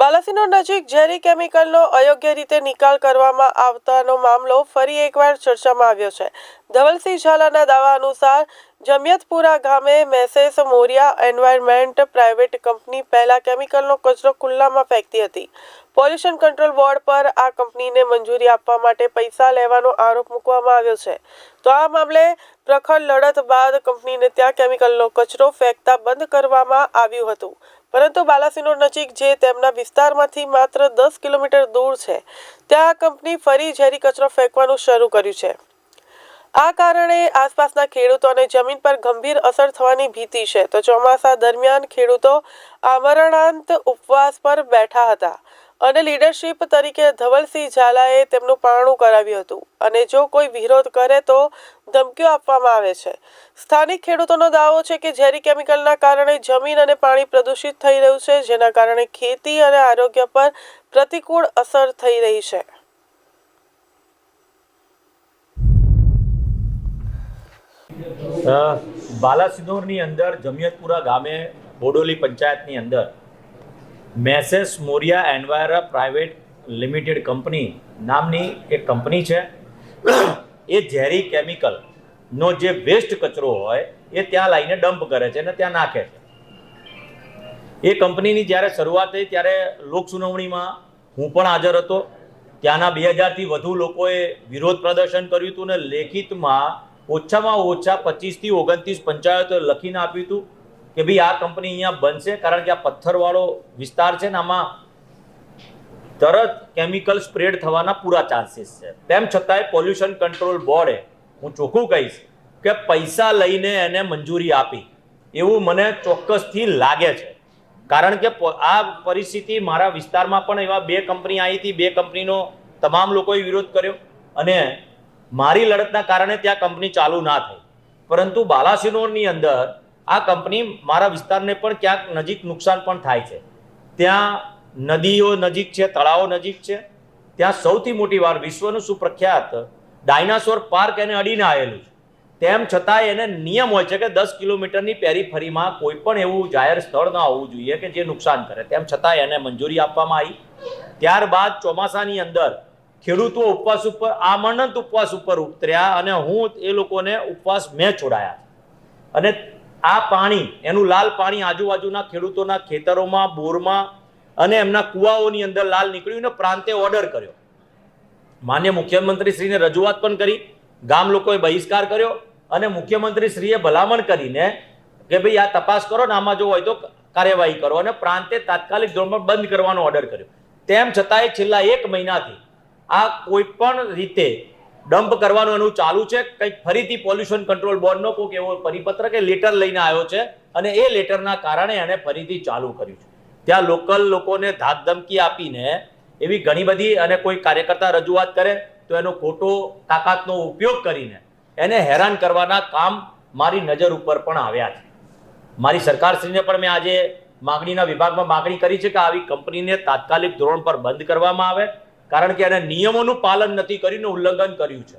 બાલાસિનોર નજીક ઝેરી કેમિકલનો અયોગ્ય રીતે નિકાલ કરવામાં આવતાનો મામલો ફરી એકવાર ચર્ચામાં આવ્યો છે. ધવલસિંહ ઝાલાના દાવા અનુસાર, જમિયતપુરા ગામે messrs Moriya environment private company પહેલા કેમિકલનો કચરો ખુલ્લામાં ફેંકતી હતી. પોલ્યુશન કંટ્રોલ બોર્ડ પર આ કંપનીને મંજૂરી આપવા માટે પૈસા લેવાનો આરોપ મૂકવામાં આવ્યો છે. તો આ મામલે પ્રખર લડત બાદ કંપનીને ત્યાં કેમિકલનો કચરો ફેંકતા બંધ કરવામાં આવ્યું હતું. પરંતુ બાલાસિનોર નજીક જે તેમના વિસ્તારમાંથી માત્ર દસ કિલોમીટર દૂર છે, ત્યાં કંપની ફરી ઝેરી કચરો ફેંકવાનું શરૂ કર્યું છે. આ કારણે આસપાસના ખેડૂતોને જમીન પર ગંભીર અસર થવાની ભીતિ છે. તો ચોમાસા દરમિયાન ખેડૂતો આમરણાંત ઉપવાસ પર બેઠા હતા અને લીડરશિપ તરીકે ધવલસિંહ ઝાલાએ તેમનું પારણું કરાવ્યું હતું અને જો કોઈ વિરોધ કરે તો ધમકીઓ આપવામાં આવે છે. સ્થાનિક ખેડૂતોનો દાવો છે કે ઝેરી કેમિકલના કારણે જમીન અને પાણી પ્રદૂષિત થઈ રહ્યું છે, જેના કારણે ખેતી અને આરોગ્ય પર પ્રતિકૂળ અસર થઈ રહી છે. બાલાસિનોરની અંદર જમિયતપુરા ગામે, બોડોલી પંચાયતની અંદર, messrs Moriya environment private limited company નામની એક કંપની છે. એ ઝેરી કેમિકલનો જે વેસ્ટ કચરો હોય, એ ત્યાં લાવીને ડમ્પ કરે છે અને ત્યાં નાખે છે. એ કંપનીની જ્યારે શરૂઆત થઈ ત્યારે લોક સુનાવણીમાં હું પણ હાજર હતો. ત્યાંના બે હજારથી વધુ લોકોએ વિરોધ પ્રદર્શન કર્યું હતું ને લેખિતમાં ઓછામાં ઓછા પચીસથી ઓગણત્રીસ પંચાયતો લખીને આપ્યું હતું કે ભાઈ આ કંપની અહીંયા બનશે કારણ કે આ પથ્થરવાળો વિસ્તાર છે ને આમાં તરત કેમિકલ સ્પ્રેડ થવાના પૂરા ચાન્સીસ છે. તેમ છતાંય પોલ્યુશન કંટ્રોલ બોર્ડે હું ચોખ્ખું કહીશ કે પૈસા લઈને એને મંજૂરી આપી. એવું મને ચોક્કસથી લાગે છે. કારણ કે આ પરિસ્થિતિ મારા વિસ્તારમાં પણ એવા બે કંપની આવી હતી, બે કંપનીનો તમામ લોકોએ વિરોધ કર્યો અને મારી લડતના કારણે ત્યાં કંપની ચાલુ ના થઈ. પરંતુ બાલાસિનોરની અંદર આ કંપની મારા વિસ્તારને પણ ક્યાંક નજીક નુકસાન પણ થાય છે. ત્યાં નદીઓ નજીક છે, તળાવો નજીક છે. ત્યાં સૌથી મોટી વાર વિશ્વનું સુપ્રખ્યાત ડાયનાસોર પાર્ક એને અડીને આવેલું છે. તેમ છતાં એને નિયમ હોય છે કે દસ કિલોમીટરની પેરીફરીમાં કોઈ પણ એવું જાહેર સ્થળ ના હોવું જોઈએ કે જે નુકસાન કરે. તેમ છતાં એને મંજૂરી આપવામાં આવી. ત્યારબાદ ચોમાસાની અંદર ખેડૂતો ઉપવાસ ઉપર આમનંત ઉપવાસ ઉપર ઉતર્યા અને હું એ લોકોને ઉપવાસ મેં છોડાયા. અને આ પાણી, એનું લાલ પાણી આજુબાજુના ખેડૂતોના ખેતરોમાં, બોરમાં અને એમના કુવાઓની અંદર લાલ નીકળ્યું અને પ્રાંતે ઓર્ડર કર્યો. માન્ય મુખ્યમંત્રીશ્રીને રજૂઆત પણ કરી, ગામ લોકોએ બહિષ્કાર કર્યો અને મુખ્યમંત્રીશ્રીએ ભલામણ કરીને કે ભાઈ આ તપાસ કરો ને આમાં જો હોય તો કાર્યવાહી કરો અને પ્રાંતે તાત્કાલિક ધોરણમાં બંધ કરવાનો ઓર્ડર કર્યો. તેમ છતાંય છેલ્લા એક મહિનાથી આ કોઈ પણ રીતે ડમ્પ કરવાનું એનું ચાલુ છે. કંઈક ફરીથી પોલ્યુશન કંટ્રોલ બોર્ડનો કોઈક એવો પરિપત્ર કે લેટર લઈને આવ્યો છે અને એ લેટરના કારણે એને ફરીથી ચાલુ કર્યું છે. ત્યાં લોકલ લોકોને ધાક ધમકી આપીને એવી ઘણી બધી અને કોઈ કાર્યકર્તા રજૂઆત કરે તો એનો ખોટો તાકાતનો ઉપયોગ કરીને એને હેરાન કરવાના કામ મારી નજર ઉપર પણ આવ્યા છે. મારી સરકારશ્રીને પણ મેં આજે માગણીના વિભાગમાં માગણી કરી છે કે આવી કંપનીને તાત્કાલિક ધોરણ પર બંધ કરવામાં આવે. કારણ કે એને નિયમોનું પાલન નથી કરીને ઉલ્લંઘન કર્યું છે.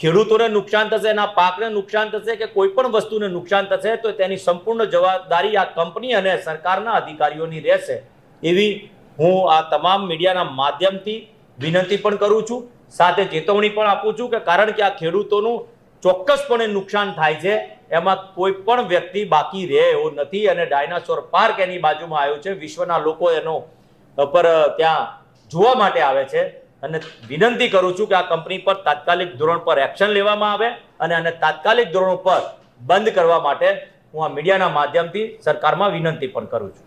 ખેડૂતોને નુકસાન થશે, એના પાકને નુકસાન થશે કે કોઈ પણ વસ્તુને નુકસાન થશે, તો તેની સંપૂર્ણ જવાબદારી આ કંપની અને સરકારના અધિકારીઓની રહેશે. એવી હું આ તમામ મીડિયાના માધ્યમથી વિનંતી પણ કરું છું. સાથે ચેતવણી પણ આપું છું કે કારણ કે આ ખેડૂતોનું ચોક્કસપણે નુકસાન થાય છે, એમાં કોઈ પણ વ્યક્તિ બાકી રહે એવો નથી અને ડાયનાસોર પાર્ક એની બાજુમાં આવ્યો છે. વિશ્વના લોકો એનો, પર ત્યાં જોવા માટે આવે છે અને વિનંતી કરું છું કે આ કંપની પર તાત્કાલિક ધોરણ પર એક્શન લેવામાં આવે અને આને તાત્કાલિક ધોરણ પર બંધ કરવા માટે હું આ મીડિયાના માધ્યમથી સરકારમાં વિનંતી પણ કરું છું.